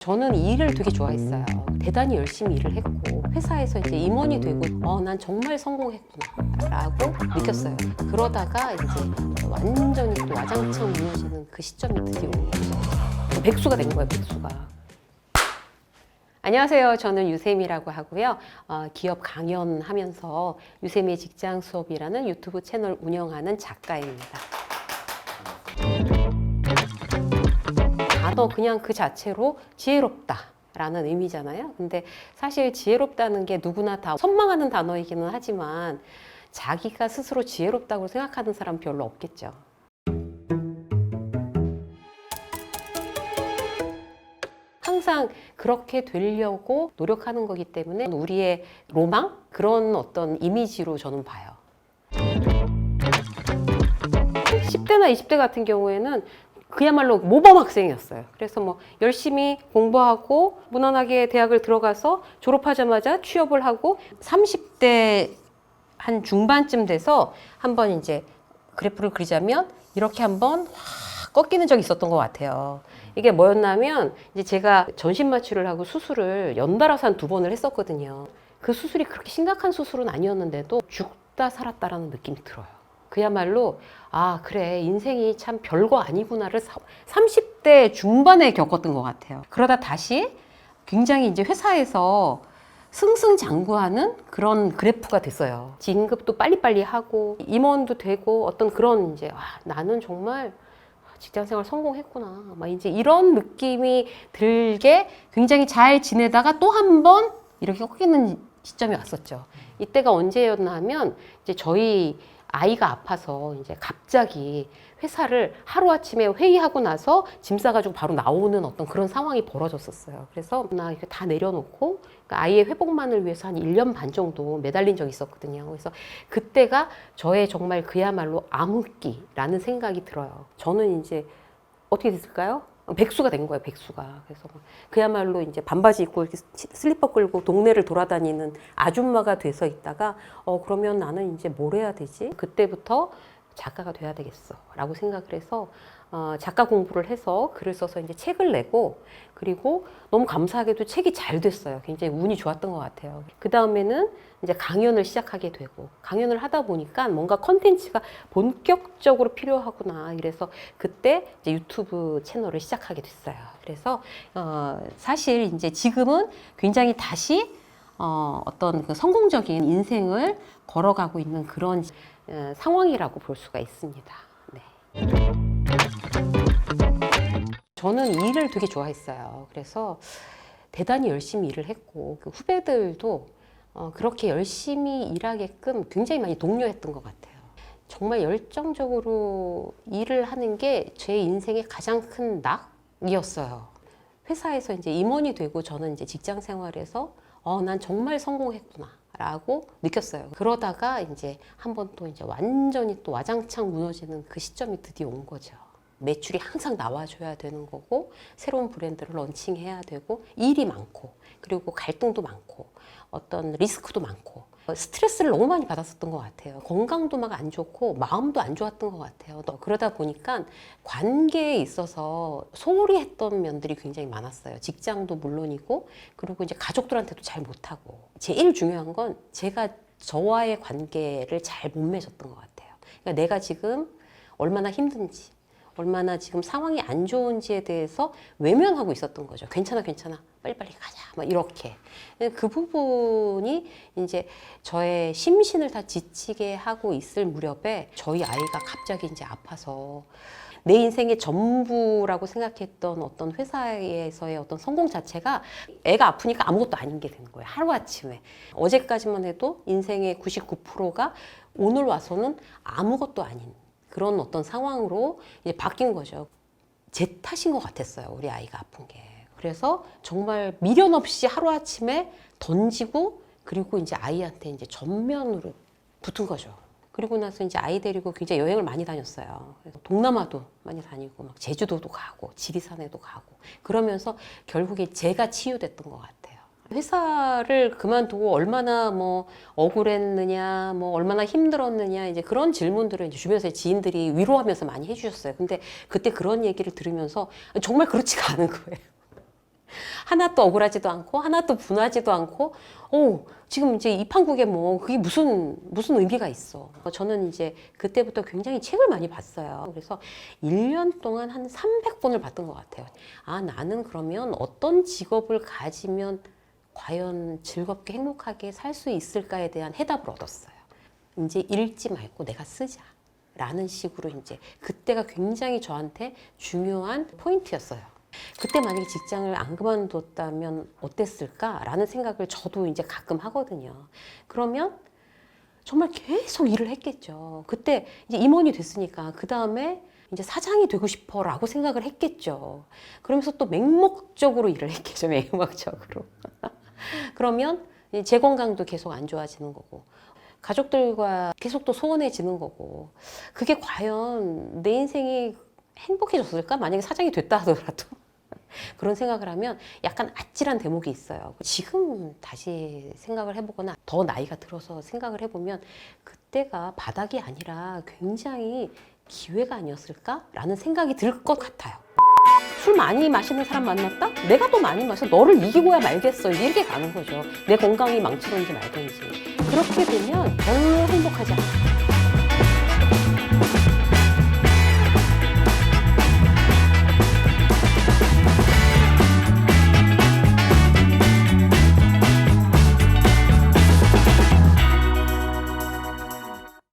저는 일을 되게 좋아했어요. 대단히 열심히 일을 했고 회사에서 이제 임원이 되고 어 난 정말 성공했구나라고 느꼈어요. 그러다가 이제 완전히 또 와장창 무너지는 그 시점이 드디어. 백수가 된 거예요, 백수가. 안녕하세요. 저는 유세미라고 하고요. 어, 기업 강연하면서 유세미의 직장 수업이라는 유튜브 채널 운영하는 작가입니다. 단어 그냥 그 자체로 지혜롭다 라는 의미잖아요. 근데 사실 지혜롭다는 게 누구나 다 선망하는 단어이기는 하지만 자기가 스스로 지혜롭다고 생각하는 사람 별로 없겠죠. 항상 그렇게 되려고 노력하는 거기 때문에 우리의 로망 그런 어떤 이미지로 저는 봐요. 10대나 20대 같은 경우에는 그야말로 모범 학생이었어요. 그래서 뭐 열심히 공부하고 무난하게 대학을 들어가서 졸업하자마자 취업을 하고 30대 한 중반쯤 돼서 한번 이제 그래프를 그리자면 이렇게 한번 확 꺾이는 적이 있었던 것 같아요. 이게 뭐였냐면 이제 제가 전신 마취를 하고 수술을 연달아서 한 두 번을 했었거든요. 그 수술이 그렇게 심각한 수술은 아니었는데도 죽다 살았다라는 느낌이 들어요. 그야말로 아 그래 인생이 참 별거 아니구나를 30대 중반에 겪었던 것 같아요. 그러다 다시 굉장히 이제 회사에서 승승장구하는 그런 그래프가 됐어요. 진급도 빨리빨리 하고 임원도 되고 어떤 그런 이제 와, 나는 정말 직장생활 성공했구나. 막 이제 이런 느낌이 들게 굉장히 잘 지내다가 또 한 번 이렇게 꺾이는 시점이 왔었죠. 이때가 언제였나 하면 이제 저희 아이가 아파서 이제 갑자기 회사를 하루아침에 회의하고 나서 짐 싸가지고 바로 나오는 어떤 그런 상황이 벌어졌었어요. 그래서 나 이거 다 내려놓고 그러니까 아이의 회복만을 위해서 한 1년 반 정도 매달린 적이 있었거든요. 그래서 그때가 저의 정말 그야말로 암흑기라는 생각이 들어요. 저는 이제 어떻게 됐을까요? 백수가 된 거예요, 백수가. 그래서 그야말로 이제 반바지 입고 이렇게 슬리퍼 끌고 동네를 돌아다니는 아줌마가 돼서 있다가 어 그러면 나는 이제 뭘 해야 되지? 그때부터 작가가 돼야 되겠어라고 생각을 해서 어, 작가 공부를 해서 글을 써서 이제 책을 내고 그리고 너무 감사하게도 책이 잘 됐어요. 굉장히 운이 좋았던 것 같아요. 그 다음에는 이제 강연을 시작하게 되고 강연을 하다 보니까 뭔가 컨텐츠가 본격적으로 필요하구나. 이래서 그때 이제 유튜브 채널을 시작하게 됐어요. 그래서 어, 사실 이제 지금은 굉장히 다시 어, 어떤 그 성공적인 인생을 걸어가고 있는 그런 어, 상황이라고 볼 수가 있습니다. 네. 저는 일을 되게 좋아했어요. 그래서 대단히 열심히 일을 했고 그 후배들도 어, 그렇게 열심히 일하게끔 굉장히 많이 독려했던 것 같아요. 정말 열정적으로 일을 하는 게 제 인생의 가장 큰 낙이었어요. 회사에서 이제 임원이 되고 저는 이제 직장 생활에서 어, 난 정말 성공했구나. 라고 느꼈어요. 그러다가 이제 한 번 또 이제 완전히 또 와장창 무너지는 그 시점이 드디어 온 거죠. 매출이 항상 나와줘야 되는 거고, 새로운 브랜드를 런칭해야 되고, 일이 많고, 그리고 갈등도 많고, 어떤 리스크도 많고, 스트레스를 너무 많이 받았었던 것 같아요. 건강도 막 안 좋고, 마음도 안 좋았던 것 같아요. 또 그러다 보니까 관계에 있어서 소홀히 했던 면들이 굉장히 많았어요. 직장도 물론이고, 그리고 이제 가족들한테도 잘 못하고. 제일 중요한 건 제가 저와의 관계를 잘 못 맺었던 것 같아요. 그러니까 내가 지금 얼마나 힘든지, 얼마나 지금 상황이 안 좋은지에 대해서 외면하고 있었던 거죠. 괜찮아, 괜찮아. 빨리빨리 가자. 막 이렇게. 그 부분이 이제 저의 심신을 다 지치게 하고 있을 무렵에 저희 아이가 갑자기 이제 아파서 내 인생의 전부라고 생각했던 어떤 회사에서의 어떤 성공 자체가 애가 아프니까 아무것도 아닌 게 되는 거예요. 하루아침에. 어제까지만 해도 인생의 99%가 오늘 와서는 아무것도 아닌 그런 어떤 상황으로 이제 바뀐 거죠. 제 탓인 것 같았어요. 우리 아이가 아픈 게. 그래서 정말 미련 없이 하루아침에 던지고 그리고 이제 아이한테 이제 전면으로 붙은 거죠. 그리고 나서 이제 아이 데리고 굉장히 여행을 많이 다녔어요. 동남아도 많이 다니고 막 제주도도 가고 지리산에도 가고 그러면서 결국에 제가 치유됐던 것 같아요. 회사를 그만두고 얼마나 뭐 억울했느냐, 뭐 얼마나 힘들었느냐 이제 그런 질문들을 이제 주변에서 지인들이 위로하면서 많이 해주셨어요. 근데 그때 그런 얘기를 들으면서 정말 그렇지가 않은 거예요. 하나도 억울하지도 않고 하나도 분하지도 않고 오 지금 이제 이 판국에 뭐 그게 무슨 무슨 의미가 있어 저는 이제 그때부터 굉장히 책을 많이 봤어요 그래서 1년 동안 한 300권을 봤던 것 같아요 아 나는 그러면 어떤 직업을 가지면 과연 즐겁게 행복하게 살 수 있을까에 대한 해답을 얻었어요 이제 읽지 말고 내가 쓰자 라는 식으로 이제 그때가 굉장히 저한테 중요한 포인트였어요. 그때 만약에 직장을 안 그만뒀다면 어땠을까라는 생각을 저도 이제 가끔 하거든요. 그러면 정말 계속 일을 했겠죠. 그때 이제 임원이 됐으니까 그 다음에 이제 사장이 되고 싶어 라고 생각을 했겠죠. 그러면서 또 맹목적으로 일을 했겠죠. 맹목적으로. 그러면 제 건강도 계속 안 좋아지는 거고 가족들과 계속 또 소원해지는 거고 그게 과연 내 인생이 행복해졌을까? 만약에 사장이 됐다 하더라도 그런 생각을 하면 약간 아찔한 대목이 있어요. 지금 다시 생각을 해보거나 더 나이가 들어서 생각을 해보면 그때가 바닥이 아니라 굉장히 기회가 아니었을까라는 생각이 들 것 같아요. 술 많이 마시는 사람 만났다? 내가 더 많이 마셔. 너를 이기고야 말겠어. 이렇게 가는 거죠. 내 건강이 망치든지 말든지. 그렇게 되면 별로 행복하지 않아요.